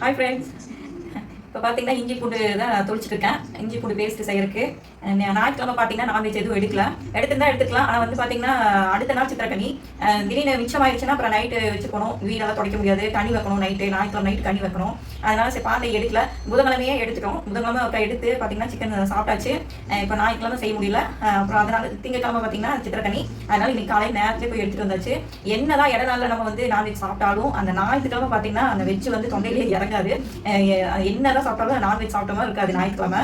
Hi friends இப்போ பார்த்தீங்கன்னா இஞ்சி பூண்டு தான் தொளிச்சிட்ருக்கேன் இஞ்சி பூண்டு பேஸ்ட் செய்யறதுக்கு. ஞாயிற்றுக்கிழமை பார்த்தீங்கன்னா நான்வெஜ் எதுவும் எடுக்கல. எடுத்துருந்தா எடுத்துக்கலாம். ஆனால் வந்து பார்த்தீங்கன்னா அடுத்த நாள் சித்திரக்கனி. திடீர்னு மிச்சமாயிடுச்சுன்னா அப்புறம் நைட்டு வச்சுக்கணும் வீடெல்லாம் துடைக்க முடியாது. கனி வைக்கணும் நைட்டு ஞாயிற்றுக்கிழமை நைட்டு கனி வைக்கணும். அதனால சரி பார்த்து எடுக்கல. புதன்கிழமையே எடுத்துட்டோம். புதன்கிழமை அப்புறம் எடுத்து பார்த்தீங்கன்னா சிக்கன் சாப்பிட்டாச்சு. இப்போ ஞாயிற்றுக்கிழமை செய்ய முடியல. அப்புறம் அதனால திங்கக்கிழமை பார்த்தீங்கன்னா சித்திரக்கனி. அதனால இன்னைக்கு காலையில் நேரத்தில் போய் எடுத்துட்டு வந்தாச்சு. என்னதான் இட நாளில் நம்ம வந்து நான்வெஜ் சாப்பிட்டாலும் அந்த ஞாயிற்றுக்கிழமை பார்த்தீங்கன்னா அந்த வெஜ் வந்து தொண்டையிலேயே இறங்காது. என்னதான் சாப்பிட்டாலும் நான்வெஜ் சாப்பிட்ட மாதிரி இருக்காது ஞாயிற்றுக்கிழமை.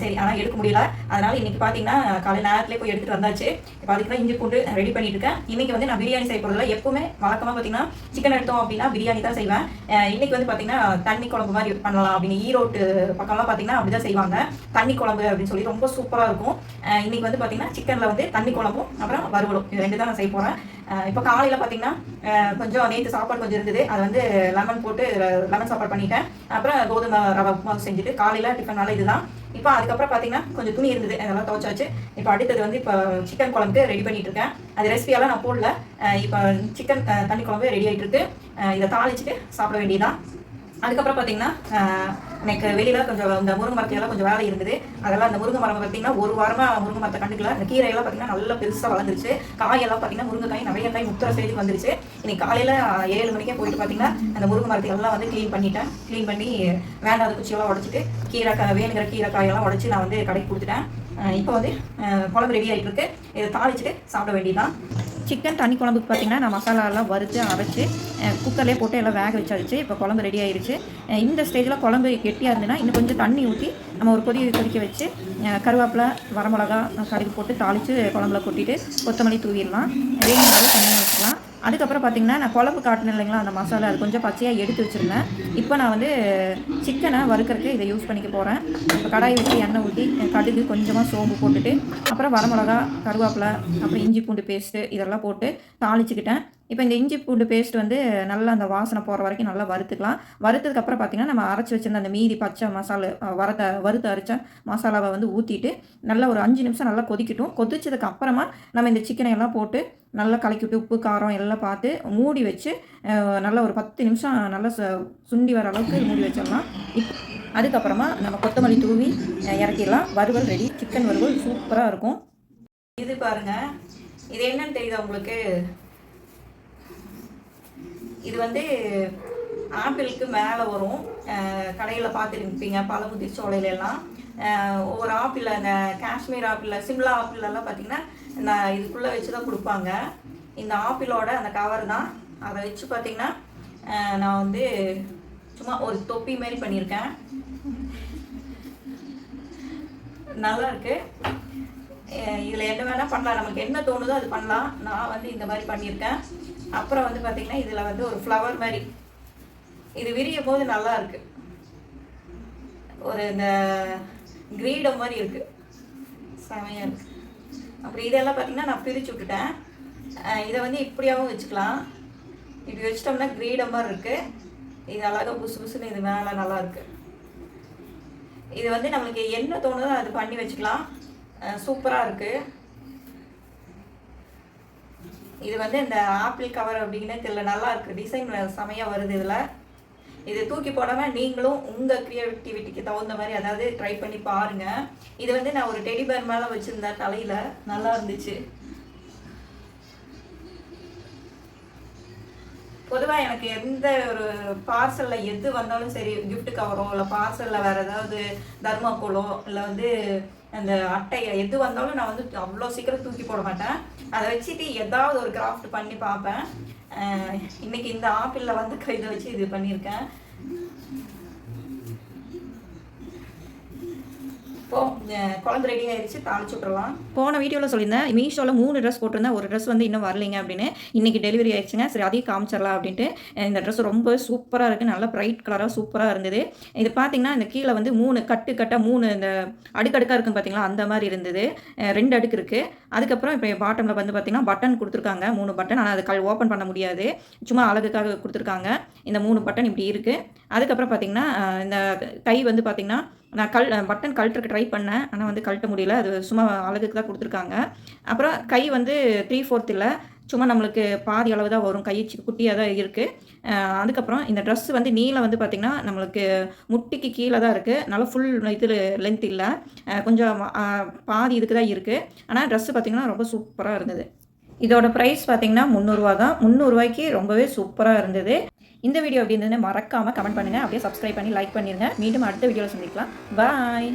சரி ஆனால் எடுக்க முடியல. அதனால இன்னைக்கு பார்த்தீங்கன்னா காலை நேரத்துலேயே போய் எடுத்துட்டு வந்தாச்சு. இப்போ அதுக்கு இஞ்சி பூண்டு ரெடி பண்ணிட்டு இருக்கேன் இன்னைக்கு வந்து நான் பிரியாணி செய்ய போகிறதில்ல எப்பவுமே வழக்கமாக பார்த்தீங்கன்னா சிக்கன் எடுத்தோம் அப்படின்னா பிரியாணி தான் செய்வேன். இன்னைக்கு வந்து பார்த்தீங்கன்னா தண்ணி குழம்பு மாதிரி பண்ணலாம் அப்படின்னு. ஈரோட்டு பக்கம்லாம் பார்த்தீங்கன்னா அப்படி தான் செய்வாங்க. தண்ணி குழம்பு அப்படின்னு சொல்லி ரொம்ப சூப்பராக இருக்கும். இன்னைக்கு வந்து பார்த்தீங்கன்னா சிக்கனில் வந்து தண்ணி குழம்பும் அப்புறம் வறுவலும். இது ரெண்டு தான் நான் செய்ய போகிறேன் இப்போ காலையில் பார்த்தீங்கன்னா கொஞ்சம் நேற்று சாப்பாடு கொஞ்சம் இருந்தது. அது வந்து லெமன் போட்டு லெமன் சாப்பாடு பண்ணிட்டேன். அப்புறம் கோதுமை ரவை உப்புமா செஞ்சுட்டு காலையில் டிஃபனால இதுதான். இப்போ அதுக்கப்புறம் பார்த்தீங்கன்னா கொஞ்சம் துணி இருந்தது. அதெல்லாம் துவச்சாச்சு. இப்போ அடுத்தது வந்து இப்போ சிக்கன் குழம்புக்கு ரெடி பண்ணிட்டு இருக்கேன். அது ரெசிபியெல்லாம் நான் போடல. இப்போ சிக்கன் தண்ணி குழம்பு ரெடி ஆகிட்டு இருக்கு. இதை தாளிச்சுட்டு சாப்பிட வேண்டியதான் அதுக்கப்புறம் பார்த்தீங்கன்னா எனக்கு வெளியில கொஞ்சம் இந்த முருங்கை மரத்தையெல்லாம் கொஞ்சம் வேலை இருந்தது அதெல்லாம் அந்த முருங்கை மரம் பார்த்தீங்கன்னா ஒரு வாரமா முருங்கை மரத்தை கண்டுக்கல. அந்த கீரையெல்லாம் பார்த்தீங்கன்னா நல்லா பெருசாக வளர்ந்துருச்சு. காயெல்லாம் பார்த்தீங்கன்னா முருங்கைக்காய் நிறைய காய் முத்திர ஸ்டேஜுக்கு வந்துருச்சு. இன்னைக்கு காலையில ஏழு மணிக்கே போயிட்டு பார்த்தீங்கன்னா அந்த முருங்கை மரத்தை எல்லாம் வந்து க்ளீன் பண்ணிட்டேன். க்ளீன் பண்ணி வேண்டாத குச்சியெல்லாம் உடச்சிட்டு கீரை வேணுங்கிற கீரை காயெல்லாம் உடச்சி நான் வந்து கடைக்கு கொடுத்துட்டேன். இப்போ வந்து குழம்பு ரெடி ஆகிட்டு இருக்கு. இதை தாளிச்சுட்டு சாப்பிட வேண்டியதுதான். சிக்கன் தண்ணி குழம்புக்கு பார்த்தீங்கன்னா நான் மசாலாலாம் வறுத்து அரைச்சி குக்கர்லேயே போட்டு எல்லாம் வேக வச்சாச்சு. இப்போ குழம்பு ரெடி ஆயிடுச்சு இந்த ஸ்டேஜில் குழம்பு கெட்டியாக இருந்ததுன்னா இன்னும் கொஞ்சம் தண்ணி ஊற்றி நம்ம ஒரு கொதி கொதிக்க வச்சு கருவேப்பிலை வரமிளகா கடுகு போட்டு தாளித்து குழம்புல கொட்டிட்டு கொத்தமல்லி தூவிடலாம். வேணுங்கிற அளவு தண்ணியாக வச்சுக்கலாம். அதுக்கப்புறம் பார்த்தீங்கன்னா நான் குழம்பு காட்டினேன் இல்லைங்களா அந்த மசாலா அது கொஞ்சம் பச்சையாக எடுத்து வச்சுருந்தேன். இப்போ நான் வந்து சிக்கனை வறுக்கிறதுக்கு இதை யூஸ் பண்ணிக்க போகிறேன் இப்போ கடாய் வச்சு எண்ணெய் ஊற்றி கடுகு கொஞ்சமாக சோம்பு போட்டுட்டு அப்புறம் வரமிளகா கருவேப்பிலை அப்புறம் இஞ்சி பூண்டு பேஸ்ட்டு இதெல்லாம் போட்டு தாளிச்சுக்கிட்டேன். இப்போ இந்த இஞ்சி பூண்டு பேஸ்ட் வந்து நல்லா அந்த வாசனை போகிற வரைக்கும் நல்லா வறுத்துக்கலாம். வறுத்ததுக்கப்புறம் பார்த்தீங்கன்னா நம்ம அரைச்சி வச்சிருந்த அந்த மீதி பச்சை மசாலா அஹ், வரத்த வறுத்து அரைச்ச மசாலாவை வந்து ஊற்றிட்டு நல்லா ஒரு அஞ்சு நிமிஷம் நல்லா கொதிக்கட்டும். கொதிச்சதுக்கு அப்புறமா நம்ம இந்த சிக்கனை எல்லாம் போட்டு நல்லா கலக்கிவிட்டு உப்பு காரம் எல்லாம் பார்த்து மூடி வச்சு நல்லா ஒரு பத்து நிமிஷம் நல்லா சுண்டி வர அளவுக்கு மூடி வச்சிடலாம். அதுக்கப்புறமா நம்ம கொத்தமல்லி தூவி இறக்கிடலாம். வறுவல் ரெடி சிக்கன் வறுவல் சூப்பராக இருக்கும். இது பாருங்கள் இது என்னன்னு தெரியுதா உங்களுக்கு? இது வந்து ஆப்பிளுக்கு மேலே வரும். கடையில் பார்த்துருப்பீங்க பழமுதிர் சோலையிலலாம் ஒரு ஒவ்வொரு ஆப்பிள் அந்த காஷ்மீர் ஆப்பிள் சிம்லா ஆப்பிள் எல்லாம் பார்த்தீங்கன்னா நான் இதுக்குள்ளே வச்சு தான் கொடுப்பாங்க. இந்த ஆப்பிளோட அந்த கவர் தான். அதை வச்சு பார்த்தீங்கன்னா நான் வந்து சும்மா ஒரு தொப்பி மாதிரி பண்ணியிருக்கேன். நல்லா இருக்குது இதில் என்ன வேணால் பண்ணலாம். நமக்கு என்ன தோணுதோ அது பண்ணலாம். நான் வந்து இந்த மாதிரி பண்ணியிருக்கேன். அப்புறம் வந்து பார்த்திங்கன்னா இதில் வந்து ஒரு ஃப்ளவர் மாதிரி. இது விரிய போது நல்லா இருக்கு. ஒரு இந்த கிரீடம் மாதிரி இருக்கு. செமையாக இருக்கு. அப்புறம் இதெல்லாம் பார்த்தீங்கன்னா நான் பிரிச்சு விட்டுட்டேன். இதை வந்து இப்படியாகவும் வச்சுக்கலாம். இப்படி வச்சிட்டோம்னா கிரீடம் மாதிரி இருக்கு. இது அழகா புசு புசுன்னு இது மேலே நல்லா இருக்கு. இது வந்து நம்மளுக்கு என்ன தோணுதோ அது பண்ணி வச்சுக்கலாம். சூப்பராக இருக்குது இது வந்து இந்த ஆப்பிள் கவர் அப்படின்னு தெரியல நல்லா இருக்குது டிசைன் செமையாக வருது இதில். இது தூக்கி போடாமல் நீங்களும் உங்கள் க்ரியேட்டிவிட்டிக்கு தகுந்த மாதிரி அதாவது ட்ரை பண்ணி பாருங்கள் இது வந்து நான் ஒரு டெடி பேர் மேலே வச்சுருந்தேன் தலையில் நல்லா இருந்துச்சு. பொதுவாக எனக்கு எந்த ஒரு பார்சலில் எது வந்தாலும் சரி கிஃப்ட் கவரோ இல்லை பார்சலில் வேறு ஏதாவது தர்மாக்கோலோ இல்லை வந்து அந்த அட்டையை எது வந்தாலும் நான் வந்து அவ்வளோ சீக்கிரம் தூக்கி போட மாட்டேன். அதை வச்சுட்டு ஏதாவது ஒரு கிராஃப்ட் பண்ணி பார்ப்பேன். இன்னைக்கு இந்த ஆப்பிளில் வந்து கையில் வச்சு இது பண்ணியிருக்கேன். இப்போ குழம்பு ரெடி ஆயிடுச்சு தாளிச்சு விட்றலாம் போன வீடியோவில் சொல்லியிருந்தேன் மீஷோவில் மூணு ட்ரெஸ் போட்டிருந்தேன். ஒரு ட்ரெஸ் வந்து இன்னும் வரலைங்க அப்படின்னு. இன்னைக்கு டெலிவரி ஆயிடுச்சுங்க. சரி அதையும் காமிச்சிடலாம் அப்படின்ட்டு. இந்த ட்ரெஸ் ரொம்ப சூப்பராக இருக்குது நல்லா பிரைட் கலராக சூப்பராக இருந்தது. இது பார்த்தீங்கன்னா இந்த கீழே வந்து மூணு கட்டு கட்டாக மூணு இந்த அடுக்கடுக்காக இருக்குன்னு பார்த்தீங்களா அந்த மாதிரி இருந்தது. ரெண்டு அடுக்கு இருக்குது அதுக்கப்புறம் இப்போ பாட்டமில் வந்து பார்த்தீங்கன்னா பட்டன் கொடுத்துருக்காங்க. மூணு பட்டன் ஆனால் அது கல் ஓப்பன் பண்ண முடியாது. சும்மா அழகுக்காக கொடுத்துருக்காங்க. இந்த மூணு பட்டன் இப்படி இருக்குது அதுக்கப்புறம் பார்த்தீங்கன்னா இந்த கை வந்து பார்த்தீங்கன்னா நான் கல் பட்டன் கழட்டுறக்கு ட்ரை பண்ணேன். ஆனால் வந்து கழட்ட முடியல. அது சும்மா அழகுக்கு தான் கொடுத்துருக்காங்க. அப்புறம் கை வந்து த்ரீ ஃபோர்த் இல்லை. சும்மா நம்மளுக்கு பாதி அளவு தான் வரும். கை குட்டியாக தான் இருக்குது அதுக்கப்புறம் இந்த ட்ரெஸ் வந்து நீளம் வந்து பார்த்திங்கன்னா நம்மளுக்கு முட்டிக்கு கீழே தான் இருக்குது நல்லா ஃபுல் இது லென்த் இல்லை. கொஞ்சம் பாதி இதுக்கு தான் இருக்குது ஆனால் ட்ரெஸ்ஸு பார்த்திங்கன்னா ரொம்ப சூப்பராக இருந்தது. இதோட ப்ரைஸ் பார்த்தீங்கன்னா முந்நூறுரூவா தான். முந்நூறுரூவாய்க்கு ரொம்பவே சூப்பராக இருந்தது. இந்த வீடியோ எப்படி இருந்ததுன்னு மறக்காமல் கமெண்ட் பண்ணுங்கள் அப்படியே சப்ஸ்கிரைப் பண்ணி லைக் பண்ணிடுங்க மீண்டும் அடுத்த வீடியோவில் சந்திக்கலாம். பாய்